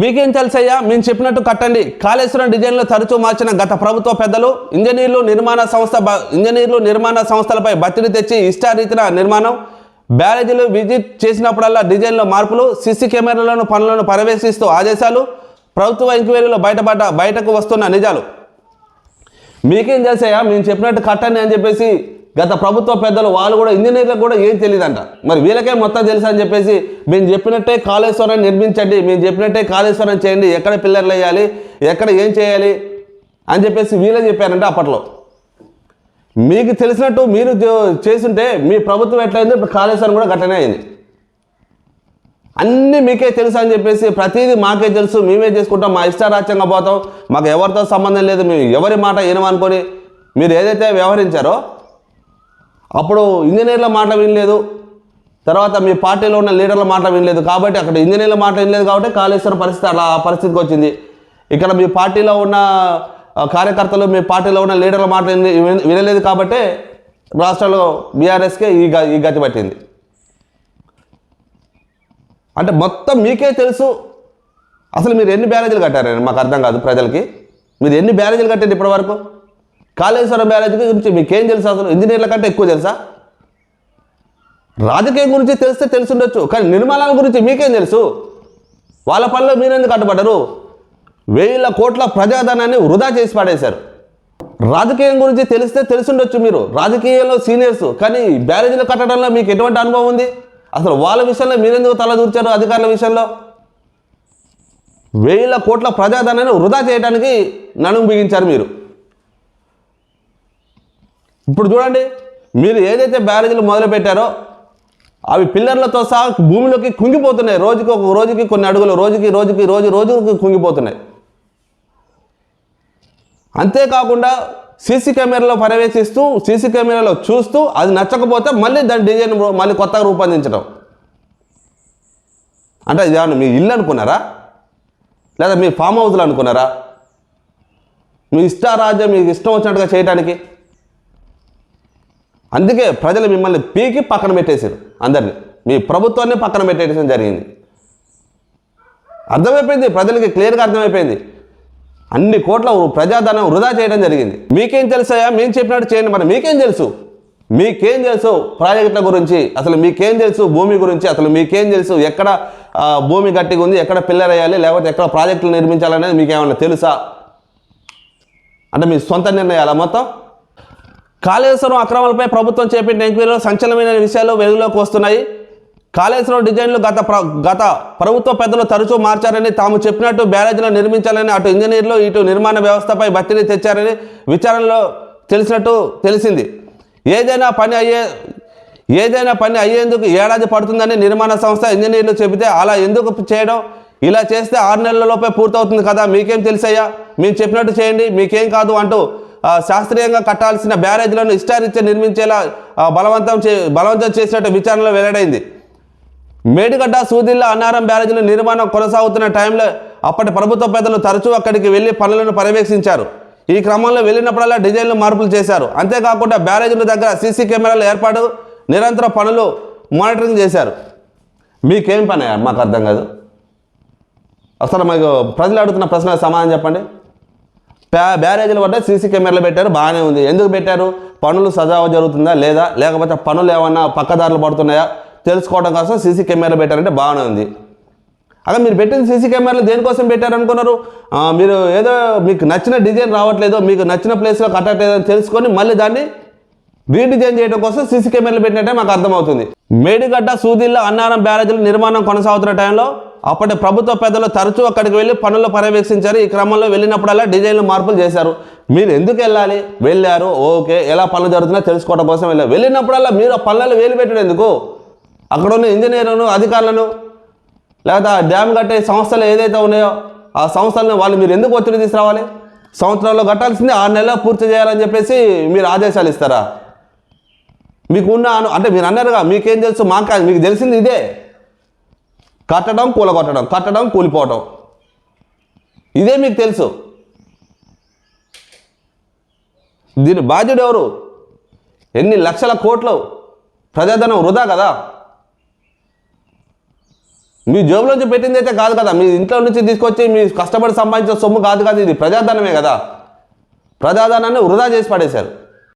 మీకేం తెలుసయ్యా? మేము చెప్పినట్టు కట్టండి. కాళేశ్వరం డిజైన్లో తరచూ మార్చిన గత ప్రభుత్వ పెద్దలు ఇంజనీర్లు నిర్మాణ సంస్థ ఇంజనీర్లు నిర్మాణ సంస్థలపై బత్తిడి తెచ్చి ఇష్టారీతిన నిర్మాణం బ్యారేజీలు విజిట్ చేసినప్పుడల్లా డిజైన్లో మార్పులు సిసి కెమెరాలను పనులను పర్యవేశిస్తూ ఆదేశాలు ప్రభుత్వ ఎంక్వైరీలో బయటపడ్డ బయటకు వస్తున్న నిజాలు. మీకేం తెలుసాయా మేము చెప్పినట్టు కట్టండి అని చెప్పేసి గత ప్రభుత్వ పెద్దలు వాళ్ళు కూడా ఇంజనీర్లకు కూడా ఏం తెలియదంట మరి వీళ్ళకే మొత్తం తెలుసు అని చెప్పేసి మేము చెప్పినట్టే కాళేశ్వరాన్ని నిర్మించండి మేము చెప్పినట్టే కాళేశ్వరం చేయండి ఎక్కడ పిల్లర్లు వేయాలి ఎక్కడ ఏం చేయాలి అని చెప్పేసి వీళ్ళే చెప్పారంట అప్పట్లో. మీకు తెలిసినట్టు మీరు చేస్తుంటే చేసుంటే మీ ప్రభుత్వం ఎట్లయిందో ఇప్పుడు కాళేశ్వరం కూడా గట్టనే అయింది. అన్నీ మీకే తెలుసు అని చెప్పేసి ప్రతిదీ మాకే తెలుసు మేమే చేసుకుంటాం మా ఇష్టారాజ్యంగా పోతాం మాకు ఎవరితో సంబంధం లేదు మేము ఎవరి మాట వినమనుకొని మీరు ఏదైతే వ్యవహరించారో అప్పుడు ఇంజనీర్ల మాట వినలేదు. తర్వాత మీ పార్టీలో ఉన్న లీడర్ల మాట వినలేదు కాబట్టి అక్కడ ఇంజనీర్ల మాట వినలేదు కాబట్టి కాళేశ్వరం పరిస్థితి అలా పరిస్థితికి వచ్చింది. ఇక్కడ మీ పార్టీలో ఉన్న కార్యకర్తలు మీ పార్టీలో ఉన్న లీడర్ల మాట వినలేదు కాబట్టే రాష్ట్రంలో బీఆర్ఎస్కే ఈ గ ఈ గతి పట్టింది. అంటే మొత్తం మీకే తెలుసు. అసలు మీరు ఎన్ని బ్యారేజీలు కట్టారని మాకు అర్థం కాదు ప్రజలకి. మీరు ఎన్ని బ్యారేజీలు కట్టారు ఇప్పటివరకు? కాళేశ్వరం బ్యారేజ్ గురించి మీకేం తెలుసు అసలు? ఇంజనీర్ల కంటే ఎక్కువ తెలుసా? రాజకీయం గురించి తెలిస్తే తెలుసుండొచ్చు కానీ నిర్మాణాల గురించి మీకేం తెలుసు? వాళ్ళ పనిలో మీరెందుకు అడ్డుపడ్డారు? వేల కోట్ల ప్రజాధనాన్ని వృధా చేసి పడేశారు. రాజకీయం గురించి తెలిస్తే తెలుసుండొచ్చు మీరు. రాజకీయంలో సీనియర్స్ కానీ బ్యారేజీలు కట్టడంలో మీకు ఎటువంటి అనుభవం ఉంది? అసలు వాళ్ళ విషయంలో మీరెందుకు తల దూర్చారు అధికారుల విషయంలో? వేల కోట్ల ప్రజాధనాన్ని వృధా చేయడానికి నడుము బిగించారు మీరు. ఇప్పుడు చూడండి మీరు ఏదైతే బ్యారేజీలు మొదలుపెట్టారో అవి పిల్లర్లతో సహా భూమిలోకి కుంగిపోతున్నాయి. రోజుకి ఒక రోజుకి కొన్ని అడుగులు రోజుకి రోజుకి రోజు రోజుకి కుంగిపోతున్నాయి. అంతేకాకుండా సీసీ కెమెరాలో పర్యవేశిస్తూ సీసీ కెమెరాలో చూస్తూ అది నచ్చకపోతే మళ్ళీ దాని డిజైన్ మళ్ళీ కొత్తగా రూపొందించడం. అంటే ఇది ఏమన్నా మీ ఇల్లు అనుకున్నారా? లేదా మీ ఫామ్ హౌస్లు అనుకున్నారా? మీ ఇష్టారాజ్యం మీకు ఇష్టం వచ్చినట్టుగా చేయడానికి అందుకే ప్రజలు మిమ్మల్ని పీకి పక్కన పెట్టేశారు. అందరిని. మీ ప్రభుత్వాన్ని పక్కన పెట్టేయడం జరిగింది. అర్థమైపోయింది? ప్రజలకి క్లియర్గా అర్థమైపోయింది. అన్ని కోట్ల ప్రజాధనం వృధా చేయడం జరిగింది. మీకేం తెలుసాయా మేము చెప్పినట్టు చేయండి మరి. మీకేం తెలుసు? మీకేం తెలుసు ప్రాజెక్టుల గురించి? అసలు మీకేం తెలుసు భూమి గురించి? అసలు మీకేం తెలుసు ఎక్కడ భూమి గట్టిగా ఉంది ఎక్కడ పిల్లర్ వేయాలి లేకపోతే ఎక్కడ ప్రాజెక్టులు నిర్మించాలనేది మీకేమన్నా తెలుసా? అంటే మీ సొంత నిర్ణయాలా మొత్తం? కాళేశ్వరం అక్రమాలపై ప్రభుత్వం చేపట్టిన ఎంక్వైరీలో సంచలనమైన విషయాలు వెలుగులోకి వస్తున్నాయి. కాళేశ్వరం డిజైన్లు గత ప్ర గత ప్రభుత్వ పెద్దలు తరచూ మార్చారని తాము చెప్పినట్టు బ్యారేజీలు నిర్మించాలని అటు ఇంజనీర్లు ఇటు నిర్మాణ వ్యవస్థపై బత్తిడి తెచ్చారని విచారణలో తెలిసినట్టు తెలిసింది. ఏదైనా పని అయ్యే ఏదైనా పని అయ్యేందుకు ఏడాది పడుతుందని నిర్మాణ సంస్థ ఇంజనీర్లు చెబితే అలా ఎందుకు చేయడం? ఇలా చేస్తే ఆరు నెలలలోపే పూర్తవుతుంది కదా మీకేం తెలిసయ్యా? మేము చెప్పినట్టు చేయండి మీకేం కాదు అంటూ శాస్త్రీయంగా కట్టాల్సిన బ్యారేజ్లను ఇష్టారీత్యా నిర్మించేలా బలవంతం చే బలవంతం చేసినట్టు విచారణలో వెల్లడైంది. మేడిగడ్డ సూదిల్లా అన్నారం బ్యారేజీల నిర్మాణం కొనసాగుతున్న టైంలో అప్పటి ప్రభుత్వ పెద్దలు తరచూ అక్కడికి వెళ్ళి పనులను పర్యవేక్షించారు. ఈ క్రమంలో వెళ్ళినప్పుడల్లా డిజైన్లు మార్పులు చేశారు. అంతేకాకుండా బ్యారేజీల దగ్గర సీసీ కెమెరాల ఏర్పాటు నిరంతర పనులు మానిటరింగ్ చేశారు. మీకేం పని మాకు అర్థం కాదు. అసలు మాకు ప్రజలు అడుగుతున్న ప్రశ్నలకు సమాధానం చెప్పండి. బ్యారేజీల వద్ద సీసీ కెమెరాలు పెట్టారు బాగానే ఉంది. ఎందుకు పెట్టారు? పనులు సజావ జరుగుతుందా లేదా? లేకపోతే పనులు ఏమన్నా పక్కదారులు పడుతున్నాయా? తెలుసుకోవడం కోసం సీసీ కెమెరాలు పెట్టారంటే బాగానే ఉంది. అలా మీరు పెట్టిన సీసీ కెమెరాలు దేనికోసం పెట్టారు అనుకున్నారు మీరు ఏదో మీకు నచ్చిన డిజైన్ రావట్లేదో మీకు నచ్చిన ప్లేస్లో కట్టట్లేదో అని తెలుసుకొని మళ్ళీ దాన్ని రీడిజైన్ చేయడం కోసం సీసీ కెమెరాలు పెట్టినట్టే మాకు అర్థమవుతుంది. మేడిగడ్డ సూదిల్లో అన్నారం బ్యారేజీల నిర్మాణం కొనసాగుతున్న టైంలో అప్పటి ప్రభుత్వ పెద్దలు తరచూ అక్కడికి వెళ్ళి పనులు పర్యవేక్షించారు. ఈ క్రమంలో వెళ్ళినప్పుడల్లా డిజైన్లు మార్పులు చేశారు. మీరు ఎందుకు వెళ్ళాలి? వెళ్ళారు ఓకే. ఎలా పనులు జరుగుతున్నాయో తెలుసుకోవడం కోసం వెళ్ళారు. వెళ్ళినప్పుడల్లా మీరు ఆ పనులలో వేలు పెట్టడం ఎందుకు? అక్కడ ఉన్న ఇంజనీర్లను అధికారులను లేదా ఆ డ్యామ్ కట్టే సంస్థలు ఏదైతే ఉన్నాయో ఆ సంస్థలను వాళ్ళు మీరు ఎందుకు ఒత్తిడి తీసుకురావాలి? సంవత్సరంలో కట్టాల్సింది ఆరు నెలలో పూర్తి చేయాలని చెప్పేసి మీరు ఆదేశాలు ఇస్తారా? మీకు ఉన్న అంటే మీరు అన్నారుగా మీకేం తెలుసు మాకు మీకు తెలిసింది ఇదే. కట్టడం కూలగొట్టడం కట్టడం కూలిపోవటం. ఇదే మీకు తెలుసు. దీని బాధ్యుడు ఎవరు? ఎన్ని లక్షల కోట్లు ప్రజాధనం వృధా కదా? మీ జేబులోంచి పెట్టింది అయితే కాదు కదా. మీ ఇంట్లో నుంచి తీసుకొచ్చి మీ కష్టపడి సంపాదించిన సొమ్ము కాదు కదా. ఇది ప్రజాధనమే కదా. ప్రజాధనాన్ని వృధా చేసి పడేశారు.